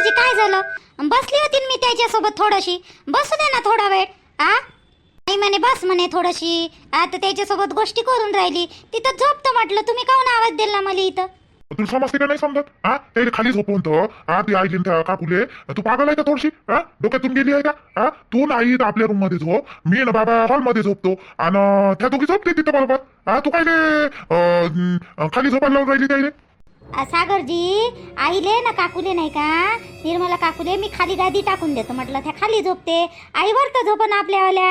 सरजी काय झालं? बसली होती मी त्याच्यासोबत थोडीशी. बसू दे ना थोडा वेळ आ? नाही म्हणे बस म्हणे थोडीशी. आता त्याच्यासोबत गोष्टी करून राहिली. तिथं झोपतो म्हटलं तुम्ही काहून आवाज दिला मला इथं? तुला समजते का नाही समजत? हा त्याला खाली झोपवून तो. हा ती आई त्या काकुले. तू पागल आहे का थोडीशी? हा डोक्यातून गेली आहे का? हा तू नाही तर आपल्या रूममध्ये झोप. मी ना बाबा हॉलमध्ये झोपतो. आणि त्या दोघी झोपते तिथं बरोबर. हा तू काय रे, अं, खाली झोपायला लावून राहिली त्याने सागरजी आईले ना काकुले नाही का? निर्मला काकुले मी खाली गादी टाकून देतो. म्हटलं त्या खाली झोपते. आई वरतं झोपन आपल्यावाल्या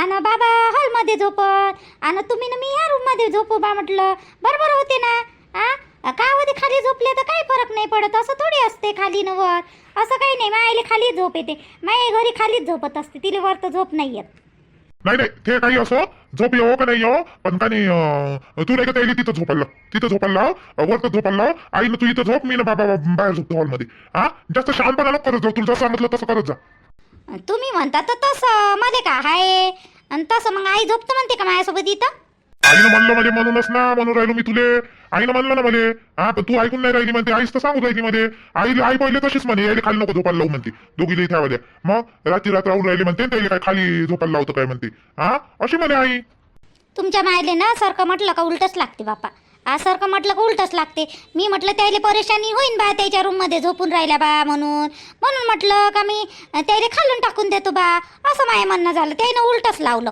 आणि बाबा हॉलमध्ये झोपत आणि तुम्ही ना मी ह्या रूममध्ये झोपू बा म्हटलं. बरोबर होते ना? आ? का होते खाली झोपले? तर काही फरक नाही पडत. असं थोडी असते खाली न वर. असं काही नाही. मायले खाली झोप येते. माय घरी खालीच झोपत असते. तिला वर तर झोप नाही येत. नाही नाही ते काही असो झोप येऊ का नाही येऊ पण का नाही तू नाही का त्याला तिथं झोपायला तिथं झोपायला वरत वरतं झोपायला लाव आई ना तू इथं झोप मी ना बाबा बाहेर झोपतो हॉलमध्ये हा जास्त शहाणपणा नको करत जाऊ तुला जसं सांगितलं तसं करत जा तुम्ही म्हणता तर तसं मध्ये का हाय आणि तसं मग आई झोपतं म्हणते का माझ्यासोबत इथं आईनं म्हणलं मध्ये म्हणूनच ना म्हणून राहिलो मी तुले. आईनं म्हणलं ना मध्ये हा पण तू ऐकून नाही राहिली म्हणते. आईच तर सांगू राहिली मध्ये. आई आई पहिले तशीच म्हणे यायला खाली नको झोपायला लावू म्हणते. दोघी इथे आवाल्या मग रात्री रात्र राहून राहिली म्हणते त्याला काय खाली झोपायला लावतं काय म्हणते. हा? अशी म्हणे आई. तुमच्या मायले ना सारखं म्हटलं का उलटच लागते बापा. आ सारखं म्हटलं का उलटच लागते. मी म्हटलं त्याला परेशानी होईन बा त्याच्या रूममध्ये झोपून राहिल्या बा म्हणून. म्हणून म्हटलं का मी त्याला खालून टाकून देतो बा. असं माय म्हणणं झालं. त्यानं उलटच लावलं.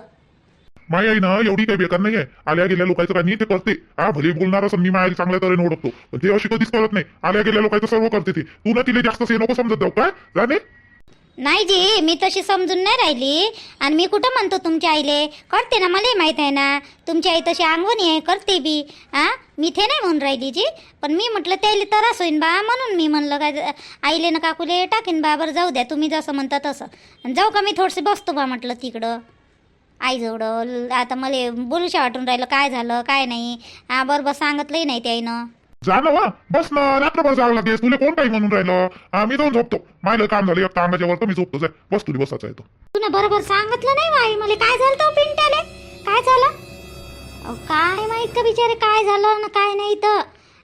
माय आई ना एवढी काही बेकार नाहीये. आल्या गेल्या लोकांचं काही ते करते. हा भले बोलणार असं मी माझ्या चांगल्या तऱ्हेने ओळखतो. पण ते अशी कधीच करत नाही. आल्या गेल्या लोकांचं सर्व करते ते. तू ना तिला जास्त से नको समजत जाऊ. काय? जाणे नाही जी मी तशी समजून नाही राहिली. आणि मी कुठं म्हणतो तुमच्या आईले? करते ना मलाही माहीत आहे ना. तुमची आई तशी अंगवणी आहे करते बी. आ? मी ते नाही म्हणून राहिली जी. पण मी म्हटलं त्याला त्रास होईन बा. म्हणून मी म्हणलं काय आईले ना काकूले टाकीन बा. बरं जाऊ द्या. तुम्ही जसं म्हणता तसं. आणि जाऊ का मी थोडसे बसतो बा म्हटलं तिकडं. आईजवळ आता मला बोलूशा वाटून राहिलं काय झालं काय नाही. हा बरोबर सांगितलंही नाही त्याईनं. ना वा बस ना रात्रभर जावं लागेल. तुला कोण काही म्हणून राहिलं? हा मी जाऊन झोपतो. मायला काम झालं एक अंगाच्या वर मी झोपतो जाय बस तुला बसायचं आहे तो. तुला बरोबर सांगितलं नाही बाई मला काय झालं तो पिंटाले काय झालं? अहो, काय माहीत का बिचारे काय झालं ना काय नाही तर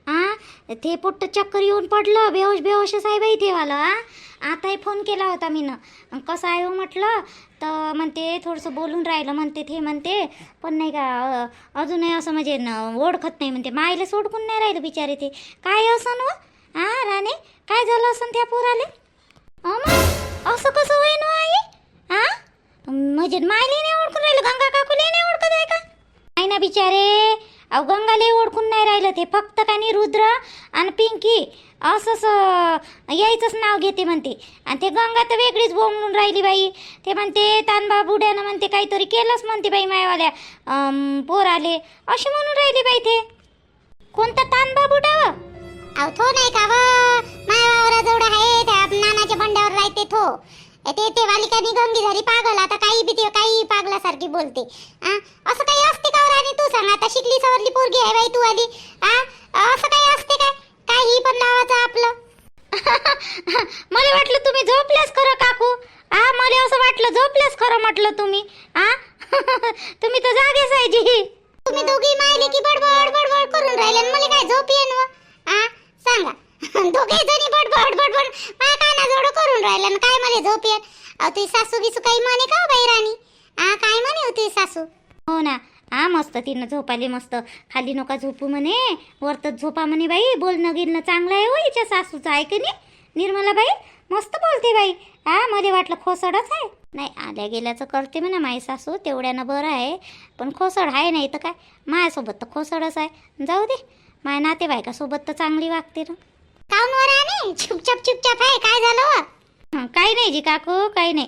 हा ते पोट्ट चक्कर येऊन पडलं बेहोश बेहोशच आहे बाई तेवाला हा. आता फोन केला होता मी ना कसं आहे हो म्हटलं तर म्हणते थोडंसं बोलून राहिलं म्हणते ते म्हणते पण नाही का अजूनही असं म्हणजे न ओळखत नाही म्हणते. मायला सोडकून नाही राहिलं बिचारे ते. काय असं ना हा? हो? राणे काय झालं असं त्या पोराले? असं कसं होईन हो आई? हा म्हणजे मायले नाही ओळखून राहिलं गंगा काकूले नाही ओळखत आहे का? नाही ना बिचारे. अहो गंगालाही ओळखून नाही राहिलं ते. फक्त का रुद्र आणि पिंकी असंच यायचंच नाव घेते म्हणते. आणि ते गंगा तर वेगळीच बोंबून राहिली बाई. ते म्हणते तानबा बुड्यानं म्हणते काहीतरी केलंच म्हणते बाई मायवाल्या पोर आले अशी म्हणून राहिली बाई ते. कोणता तानबा बुडा अहो थो नाही का व? मायावर आहे त्या नानाच्या बंड्यावर राहते थो. ते ते वालिका गंगी झाली पागल आता काही बी ते काही पागलासारखी बोलते. आ? असं काही असते का हो राणी तू सांग? आता शिकली सवरली पोरगी आहे बाई तू आली. आ? असं काही असते काय? काही पण नावाचं आपलं. मला वाटलं तुम्ही झोपल्यास खरं काकू. आ? मला असं वाटलं झोपल्यास खरं म्हटलं तुम्ही. आ? तुम्ही तर जागेच आहे जी. तुम्ही दोघी मायले की बडबड बडबड करून राहिले मला काय झोप येईन आ? सांगा. दोघे जणी बड बड बड बड मा काना जोड करून राहिले आणि काय मला झोप येत? अहो तुझी सासू बिसू काही म्हणे का हो बाई राणी आ काय म्हणे होती सासू? हो ना. हा मस्त तिनं झोपाली मस्त. खाली नका झोपू म्हणे. वरतच झोपा म्हणे बाई. बोलणं गिरणं चांगलं आहे हो हिच्या सासूचं आहे की नाही? निर्मला बाई मस्त बोलते बाई. हा मला वाटलं खोसडच आहे. नाही आल्या गेल्याचं करते म्हणा माई सासू. तेवढ्यानं बरं आहे. पण खोसड आहे नाही तर काय? माझ्यासोबत तर खोसडच आहे. जाऊ दे. माय नातेवाईकासोबत तर चांगली वागते ना. काऊन वर राणी चुपचाप चुपचाप आहे काय झालं? हं, काही नाही जी काकू काही नाही.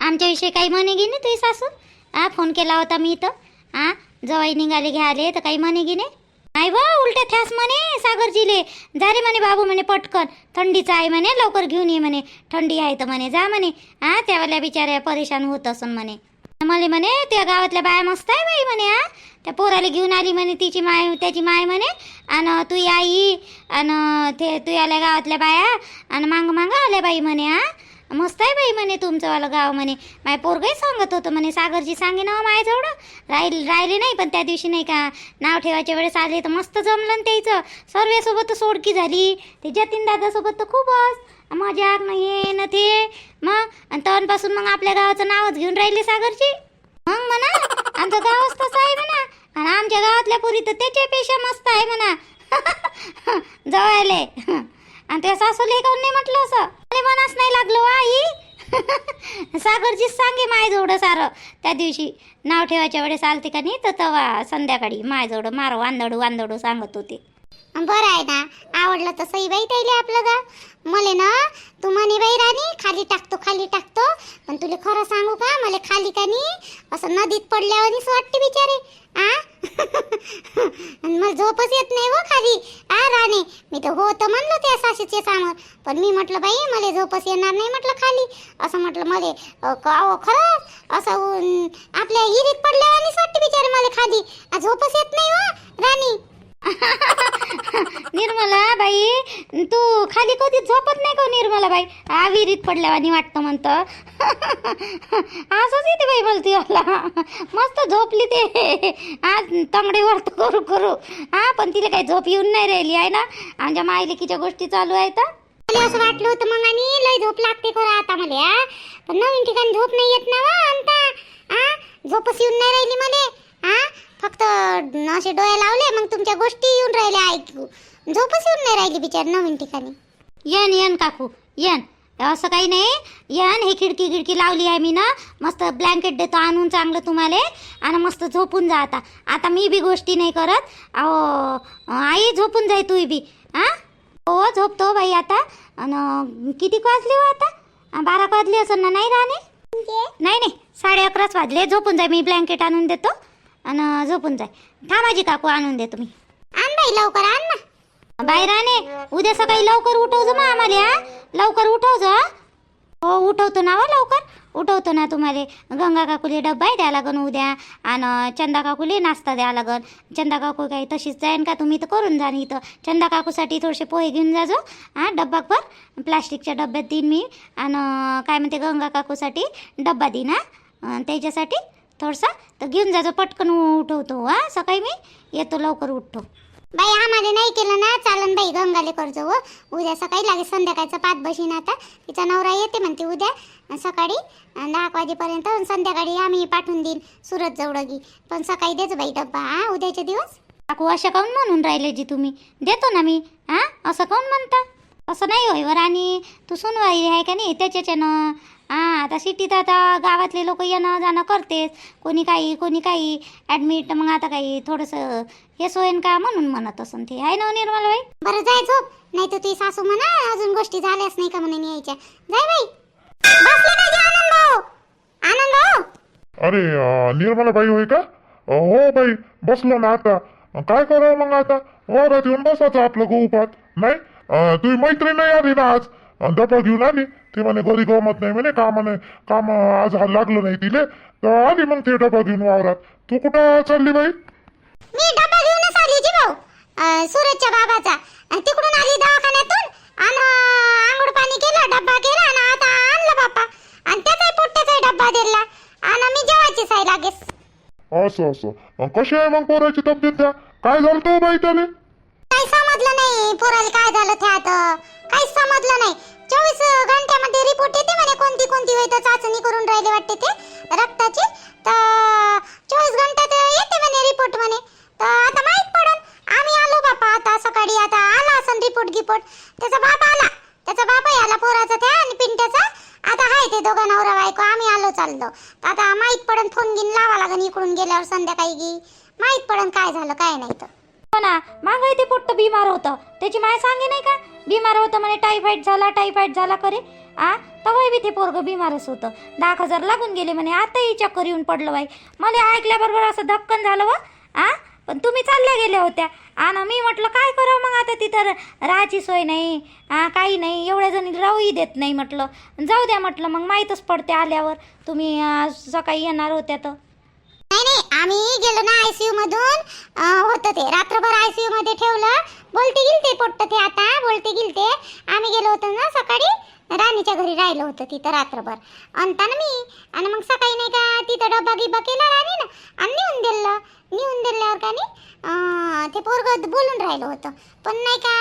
आमच्याविषयी काही म्हणे गी नाही तुझी सासू? हा फोन केला होता मी इथं. हा जवाई निघाले घ्याले तर काही म्हणे गी नाही. नाही बा उलट्या थ्यास म्हणे सागरजीले. जा रे म्हणे बाबू म्हणे पटकन. थंडीचं आहे म्हणे लवकर घेऊन ये म्हणे. थंडी आहे तर म्हणे जा म्हणे. हा त्यावेळेला बिचाऱ्या परेशान होत असन म्हणे. मला म्हणे त्या गावातल्या बाया मस्त आहे बाई म्हणे हा. त्या पोराला घेऊन आली म्हणे तिची माय त्याची माय म्हणे आणि तू आई आणि ते तू आल्या गावातल्या बाया आणि मांग मांग आल्या बाई म्हणे हा. मस्त आहे बाई म्हणे तुमचंवालं गाव म्हणे. माय पोरगही सांगत होतं म्हणे सागरजी सांगे ना हो माझ्याजवळ राहील राहिले नाही पण त्या दिवशी नाही का नाव ठेवायच्या वेळेस आले तर मस्त जमलं त्याचं. सर्वेसोबत सोडकी झाली. ते जतीन दादासोबत तर खूपच मजाक न हे न ते. मग आणि तेव्हापासून मग आपल्या गावाचं नावच घेऊन राहिले सागरची मग म्हणा आमचं गावच तसं आहे म्हणा. आणि आमच्या गावातल्या पुरी तर त्याच्यापेक्षा मस्त आहे म्हणा. जवळले. आणि त्या सासूले काऊन नाही म्हटलं असं? मला मनास नाही लागलो हो आई. सागरचीच सांगे मायजवळ सारं. त्या दिवशी नाव ठेवायच्या वेळेस आलते का नाही तर तवा संध्याकाळी मायजवळ मार वांदडू वांदडू सांगत होते. बरं आहे ना आवडलं तर बाई त्याला आपलं गा. मले ना तू म्हणे बाई राणी खाली टाकतो खाली टाकतो. पण तुला खरं सांगू का मला खाली का नाही असं नदीत पडल्यावर वाटते बिचारे. आ? मला झोपच येत नाही हो खाली. आ राणे मी तर हो तर म्हणलो त्या सासूच्या समोर. पण मी म्हटलं बाई मला झोपच येणार नाही म्हटलं खाली. असं म्हटलं मले का अहो, खरंच असं आपल्या हिरीत पडल्यावानीच वाटते बिचारे मला खाली. आ, झोपच येत नाही हो राणी. निर्मला बाई तू खाली कधी झोपत नाही का हो निर्मला बाई? हा विहिरीत पडल्यावानी वाटतं म्हणतं. असंच येते बाई बोलती मला. मस्त झोपली ते. आज तंगडे वरत करू करू. हा पण तिला काही झोप येऊन नाही राहिली आहे ना? आमच्या मायलेकीच्या गोष्टी चालू आहेत मला असं वाटलं होतं मग आणि लय झोप लागते खरं आता मला पण नवीन ठिकाणी झोप नाही येत ना वा अंता. आ झोपच येऊन नाही राहिली मला. आ फक्त असे डोळे लावले मग तुमच्या गोष्टी येऊन राहिल्या ऐकू झोपच येऊन नाही राहिली बिचार नवीन ठिकाणी. येन येन काकू येन. असं काही नाही. येन हे खिडकी खिडकी लावली आहे मी ना मस्त ब्लँकेट देतो आणून चांगलं तुम्हाला. आणि मस्त झोपून जा आता. आता मी बी गोष्टी नाही करत. अहो आई झोपून जाय तू बी. हा हो झोपतो बाई आता. आणि किती वाजले हो आता? बारा वाजले असं ना नाही राहणे? नाही नाही. साडे अकराच वाजले. झोपून जाय मी ब्लँकेट आणून देतो. आणि झोपून जाय. थांबाजी काकू आणून देतो मी. आण बाई लवकर आण ना. बाहेराने उद्या सकाळी लवकर उठवજો मग आम्हाला? लवकर उठवજો हा? हो उठवतो ना हो लवकर. उठवतो ना तुम्हाला. गंगा काकूले डब्बा आहे द्या लागन उद्या. आणि चंदा काकूले नाश्ता द्या लागन. चंदा काकू काही तशीच जाईन का तुम्ही? तर करून जा इथं. चंदा काकूसाठी थोडेसे पोहे घेऊन जाजो हां डब्बाभर. प्लास्टिकच्या डब्यात देईन मी. आणि काय म्हणते गंगा काकूसाठी डब्बा देईन हा? त्याच्यासाठी थोडसा? तर घेऊन जाजो पटकन उठवतो हा? सकाळी मी येतो लवकर उठतो. बाई आम्हाला नाही केलं ना चालन बाई गंगाले कर्ज व उद्या सकाळी लागेल संध्याकाळचं पाच बशीन आता. तिचा नवरा येते म्हणते उद्या सकाळी दहा एक वाजेपर्यंत संध्याकाळी आम्ही पाठवून देईन सुरत जवळगी पण सकाळी देच बाई डब्बा हा उद्याचे दिवस? काकू असं काऊन म्हणून राहिले जी तुम्ही? देतो ना मी हा? असं काऊन म्हणता? असं नाही होय वर आणि तू सुनवाई आहे का नाही? त्याच्याच्यानं हा आता सिटीत आता गावातले लोक येणं जाणं करतेच. कोणी काही कोणी काही ॲडमिट मग आता काही थोडंसं हे सोयन का म्हणून म्हणत असन ते. आहे ना हो निर्मला बाई बरं जाय झोप. नाही तर तुझी सासू म्हणा अजून गोष्टी झाल्याच नाही का म्हणून यायच्या जाय बाई. बसले का जे आनंद भाऊ. आनंद भाऊ. अरे अं, निर्मला बाई होय का? अं, हो बाई बसलो ना आता. अं, काय करावं मग आता? वरात येऊन बसायचं आपलं गहूपात. नाही? अं, तुझी मैत्रीण नाही आली ना आज? अं, डबा घेऊन आली. ते म्हणे घरी गमत नाही म्हणे कामाने काम आज लागलं नाही तिले. तर आली मग ते डबा घेऊन वावरात. तू कुठं चालली बाई? मी डबा घेऊनच आली जी भाऊ सूरजच्या बाबाचा. तिकडून आली दवाखान्यातून आणि आंघोळ पाणी केलं डब्बा केला आणि आता आणलं बापा आणि त्याचाही पोट्ट्याचाही डब्बा दिला. आणि मी जेवायचीच आहे लागेच असं असं. कशी आहे मग पोराची तब्येत त्या? काय झालं तो बाई त्याले? काही समजलं नाही पोराला काय झालं त्यात? काहीच समजलं नाही. चोवीस घंट्यामध्ये रिपोर्ट येते म्हणे. कोणती कोणती होय तर चाचणी करून राहिले वाटते ते रक्ताची. तर चोवीस घंट्यात येते म्हणे रिपोर्ट म्हणे. तर आता माहीत पडन. आम्ही आलो बापा आता सकाळी. आता आला असन रिपोर्ट गिपोर्ट. त्याचा बाप आला. त्याचा बापही आला पोराचा त्या आणि पिंट्याचा. आता हाय ते दोघा नवरा बायको. आम्ही आलो चाललो. आता माहीत पडन. फोन घेऊन लावा लागन इकडून गेल्यावर संध्याकाळी. गी माहीत पडन काय झालं काय नाही तर. हो ना मागं ते पोट्ट बिमार होतं. त्याची माय सांगे नाही का? बिमार होतं म्हणे टायफॉईड झाला टायफॉईड झाला करे. आ? तवय बी ते पोरगं बिमारच होतं. दहा हजार लागून गेले म्हणे आताही चक्कर येऊन पडलं बाई. मला ऐकल्याबरोबर असं धक्कन झालं व आ? पण तुम्ही चालल्या गेल्या होत्या. आणि मी म्हटलं काय करावं मग आता तिथं राहायची सोय नाही. काही नाही. एवढ्या जणी राहूही देत नाही म्हटलं. जाऊ द्या म्हटलं मग माहीतच पडते आल्यावर. तुम्ही सकाळी येणार होत्या तर. आम्ही गेलो ना आयसीयू मधून. होतं ते. रात्रभर आयसीयू मध्ये ठेवलं. बोलते गेलते पोट्ट ते आता. बोलते गेलते. आम्ही गेलो होतो ना सकाळी. राणीच्या घरी राहिलो होतं तिथं रात्रभर. आणता ना मी. आणि मग सकाळी नाही का तिथं डबा गिब्बा केला राणीनं. आणि नेऊन दिलं. नेऊन दिल्यावर का नाही ते पोरग बोलून राहिलं होतं. पण नाही का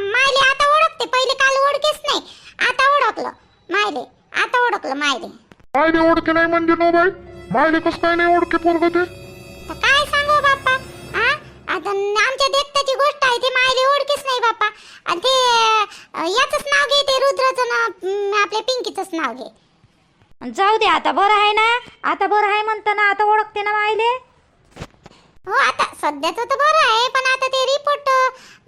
मायले आता ओळखते. पहिले काल ओळखेच नाही. आता मायले. आता ओळखलं मायले. मायले ओळखे नाही म्हणजे नो बाई. मायले कसं काय नाही ओळखे पोरग ते? तर काय सांगू बाप्पा? हा आता न- आमच्या देखताची गोष्ट आहे ते मायले ओळखीच नाही बाप्पा. आणि ते अं, याचंच नाव घे ते रुद्राचं नाव अं, आपल्या पिंकीचंच नाव घे. जाऊ दे आता बरं आहे ना? आता बरं आहे म्हणतं ना आता ओळखते ना मायले? हो आता सध्याचं तर बरं आहे पण आता ते रिपोर्ट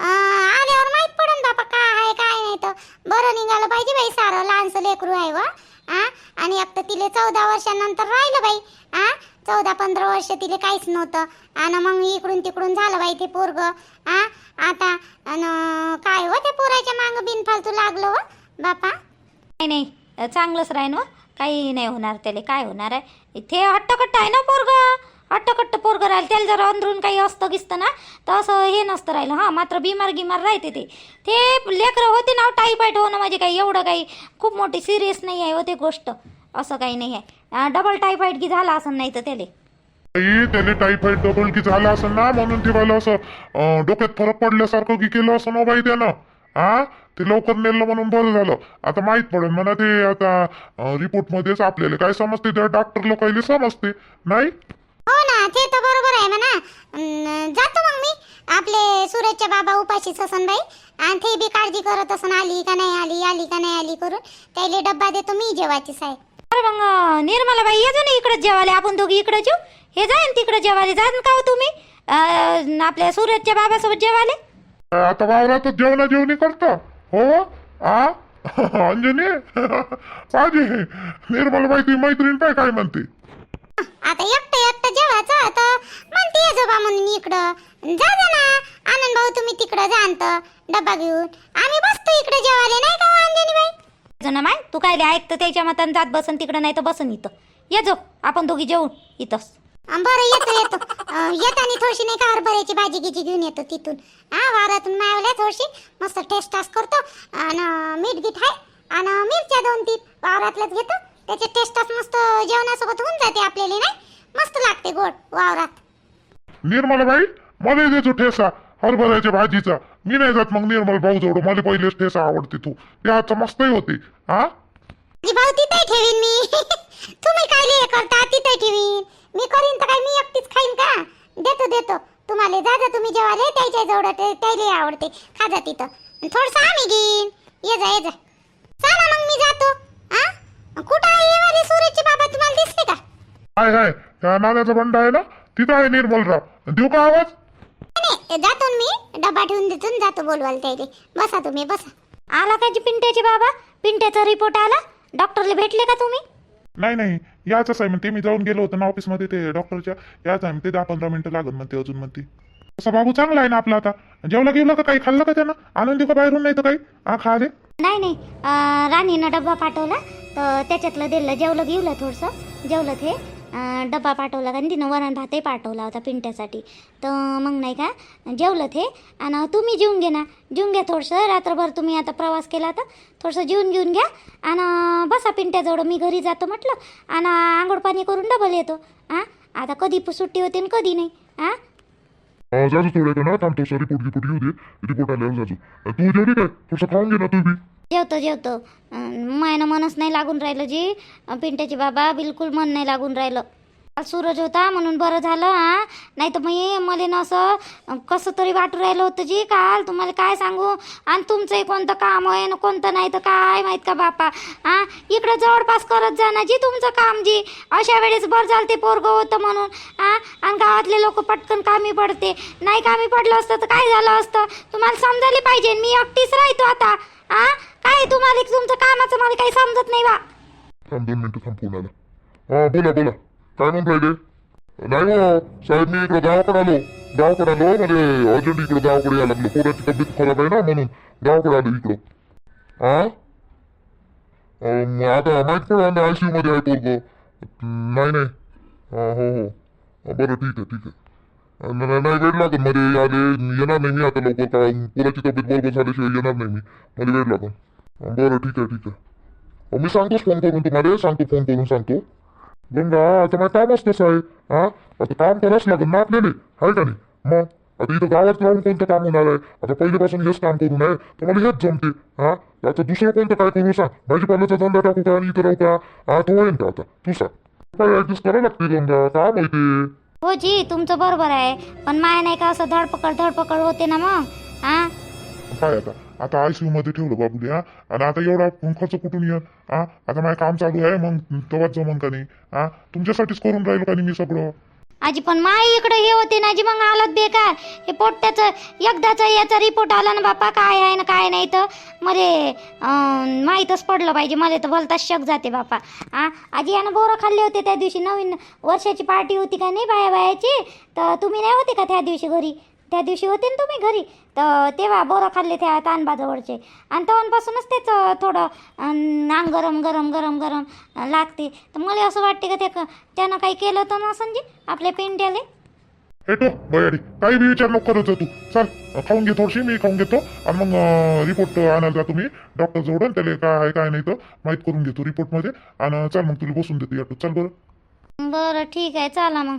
आल्यावर माहीत पडन बापा काय आहे काय नाही तर. बरं निघालं पाहिजे बाई सारं लहानसं लेकरू आहे व. आ? आणि आता तिला तिले चौदा वर्षानंतर राहिलं बाई. आ? चौदा पंधरा वर्ष तिले काहीच नव्हतं. आणि मग इकडून तिकडून झालं बाई ते पोरग. आ? आता काय हो ते पोराच्या मागं बिनफालतू लागलं व बापा. नाही नाही. चांगलंच राहीन हो. काही नाही होणार त्याला. काय होणार आहे? इथे हट्टकट्ट आहे ना पोरग? हट्टकट्ट पोरग राहील त्याला जर अंदरून काही असतं गिसतं ना तर असं हे नसतं राहिलं. हां मात्र बिमार गिमार राहते ते. ते लेकरं होते ना टाईपाईट होणं म्हणजे काही एवढं काही खूप मोठी सिरियस नाही आहे होते गोष्ट. असं काही नाही आहे. डबल टायफाईड की झाला असं नाही तर त्याला. त्याने टायफॉइड डबल की झाला असं ना म्हणून ते मला असं डोक्यात फरक पडल्यासारखं की केलं असं ना बाई त्यानं. हा ते लवकर नेलं म्हणून बरं झालं. आता माहीत पडेल म्हणा ते आता रिपोर्ट मध्येच आपल्याला. काय समजते त्या डॉक्टर लोकांना समजते. नाही? हो ना ते तर बरोबर आहे म्हणा. अं, जातो मग मी. आपले सूरजचे बाबा उपाशीच असन बाई आणि ते बी काळजी करत असन आली का नाही आली आली का नाही आली करून. त्याला डब्बा देतो मी जेवायची साहेब. बरं मग अं, निर्मलाबाई ये ना इकडे जेवाले आपण दोघी इकडे जेऊ. हे जाईन तिकडे जेवाले जाण का हो तुम्ही? अं, आपल्या सूरजच्या बाबासोबत जेवाले आता वावरातच जेवणा जेवणी करता. हो आ? अंजनी? पाहिजे. निर्मल बाई ती मैत्रीण पाय काय म्हणते? आता एकटं एकटं जेवायचं आता म्हणते जोबा म्हणून इकडं. जा जा ना. आनंद भाऊ तुम्ही तिकडं जाणत डब्बा घेऊन. आम्ही बसतो इकडे जेवायला नाही का हो अंजनी बाई जण माय. तू काय ऐकतं त्याच्या मतान जात बसन तिकडं नाही तर बसन इथं. ये जो. आपण दोघी जेवू इथंच बरं येतो येतो. येताना थोडीशी नाही का हरभऱ्याची भाजी गिजी घेऊन येतो तिथून. हा वारातून मावल्या थोडीशी मस्त टेस्ट टास करतो. आणि मीठ गीठ आहे आणि मिरच्या दोन तीन वावरातल्याच घेतो. त्याचे टेस्ट टास मस्त जेवणासोबत होऊन जाते आपल्याला नाही? मस्त लागते गोड वावरात. निर्मल बाई मला देतो ठेसा हरभऱ्याच्या भाजीचा. मी नाही जात मग निर्मल भाऊ जवळ मला पहिलेच ठेसा आवडते तू. ते आजचा मस्तही होते हा? भाऊ तिथे ठेवीन मी. तुम्ही काय हे करता? तिथे ठेवीन. मी करीन तर काय मी एकटीच खाईन का? देतो देतो. तुम्हाला जा जा तुम्ही जेवायला त्याच्याजवळ ते त्याला आवडते. खा जा तिथं. थोडस आम्ही घेईन. ये जा ये जा. कुठं आहे हे वाले सूरजचे बाबा? तुम्हाला दिसले का? हाय हाय. त्या नाण्याचा बंड आहे ना? तिथं आहे निर्मलराव देऊ का आवाज? नाही जातो ना मी. डबा ठेवून देतो आणि जातो बोलवायला त्याला. बसा तुम्ही बसा. आला का जी पिंट्याचे बाबा? पिंट्याचा रिपोर्ट आला? डॉक्टरला भेटले का तुम्ही? नाही नाही. याच आहे म्हणते मी जाऊन गेलो होतो ना ऑफिसमध्ये ते डॉक्टरच्या याच आहे म्हणते दहा पंधरा मिनिटं लागत म्हणते अजून म्हणते तसा बाबू चांगला आहे ना आपला आता. जेवला गेवलं का काही? खाल्लं का त्यानं? आणून देऊ का बाहेरून? नाही तर काही? हा खा दे नाही नाही. अं, राणीनं डब्बा पाठवला तर त्याच्यातलं दिलं जेवलं घेवलं थोडंसं. जेवलं ते अं, डब्बा पाठवला आणि तिनं वरण भातही पाठवला होता पिंट्यासाठी. तर मग नाही का जेवलं ते आणि तुम्ही जेवून घे ना. जेवून घ्या थोडंसं. रात्रभर तुम्ही आता प्रवास केला तर थोडंसं जेवून घेऊन घ्या. आणि बसा पिंट्याजवळ मी घरी जातो म्हटलं. आणि आंघोळ पाणी करून डबल येतो. हां आता कधी सुट्टी होते आणि कधी नाही. हां जाजू थोड्या ना थांबतो सर रिपोर्ट रिपोर्ट येऊ दे. रिपोर्ट आल्यावर जाजू तू जेवली काय? थोडंसं खाऊन घे ना तू बी. जेवतो जेवतो. अं, मायनं मनच नाही लागून राहिलं जी. अं, पिंट्याची बाबा बिलकुल मन नाही लागून राहिलं. सूरज होता म्हणून बरं झालं हा. नाही तर मी मला ना असं कसं तरी वाटू राहिलं होतं जी काल. तुम्हाला काय सांगू? आणि तुमचंही कोणतं काम आहे ना कोणतं नाही तर काय माहीत का बापा? हा? इकडं जवळपास करत जा ना जी तुमचं काम जी. अशा वेळेस बरं झालं ते पोरगं होतं म्हणून हा. आणि गावातले लोक पटकन कामी पडते. नाही कामी पडलं असतं तर काय झालं असतं? तुम्हाला समजायला पाहिजे मी एकटीच राहतो आता हा. काय तुम्हाला तुमचं कामाचं मला काही समजत नाही बा. थांब दोन मिनिटं थांब फोन आला. हा बोला बोला. काय म्हणताय ते नाही हो साहेब मी इकडे गावाकडे आलो गावाकडे आलो म्हणजे अर्जंट इकडे गावाकडे यायला लागलो पोराची तब्येत खराब आहे ना म्हणून गावाकडे आलो इकडं हा आता माहीत पडलं आय सी मध्ये आहे पोरग नाही नाही हो हो बरं ठीक आहे ठीक आहे नाही वेळ लागेल मध्ये आले येणार नाही मी आता लवकर कारण पोराची तब्येत बरोबर झाल्याशिवाय येणार नाही मी मध्ये वेळ लागेल बरं ठीक आहे ठीक आहे मी सांगतोच फोन करून तुम्हाला सांगतो फोन करून सांगतो गंगा आता माझं काम असतंच आहे. हा? आता काम करावंच लागेल ना आपल्याला आहे का नाही? मग? आता इथं गावात राहून कोणतं काम होणार आहे? आता पहिल्यापासून हेच काम करून आहे तर मला हेच जमते. हा? आता दुसरं कोणतं काय करू सांग? भाजीपाल्याचा धंदा टाकू का आणि इथं राहू का? हा तो होईन का आता. तू सांग. काय ऍडजस्ट करावं लागते धंदा काय माहिती? हो जी तुमचं बरोबर आहे. पण माय नाही का असं धडपकड धडपकड होते ना मग? हा? काय आता? आता आयसीयू मध्ये ठेवलं बाबूले हा? आणि आता एवढा खर्च कुठून येईल हा? आता माझं काम चालू आहे मग तेव्हाच जमन का नाही? हा? तुमच्यासाठीच करून राहिलो का नाही मी सगळं? आजी पण माई इकडे हे होते ना आजी मग हालत बेकार. हे पोट्याचं एकदाचा याचा रिपोर्ट आला ना बापा काय आहे ना काय नाही तर? मले अं, माहीतच पडलं पाहिजे मला तर भलताच शक जाते बापा. आ आजी यानं बोरं खाल्ले होते त्या दिवशी नवीन वर्षाची पार्टी होती का नाही बाया बायाची तर तुम्ही नाही होते का त्या दिवशी घरी? त्या दिवशी होते ना तुम्ही घरी? तर तेव्हा बोरं खाल्ले त्या तानबाजवळचे आणि तेव्हापासूनच तेच थोडं अंग गरम गरम गरम गरम लागते. तर मला असं वाटते का त्या त्यानं काही केलं तर ना संजी आपल्या पेंड्याले? हे तो बयाडी काही बी विचार नको करत तू. चल खाऊन घे थोडीशी मी खाऊन घेतो. आणि मग रिपोर्ट आणायला जा तुम्ही. डॉक्टर जवळ त्याला काय आहे काय नाही तर माहीत करून घेतो रिपोर्टमध्ये आणि चल मग तुला बसून देतो ऑटो चल बरं. बरं ठीक आहे. चला मग.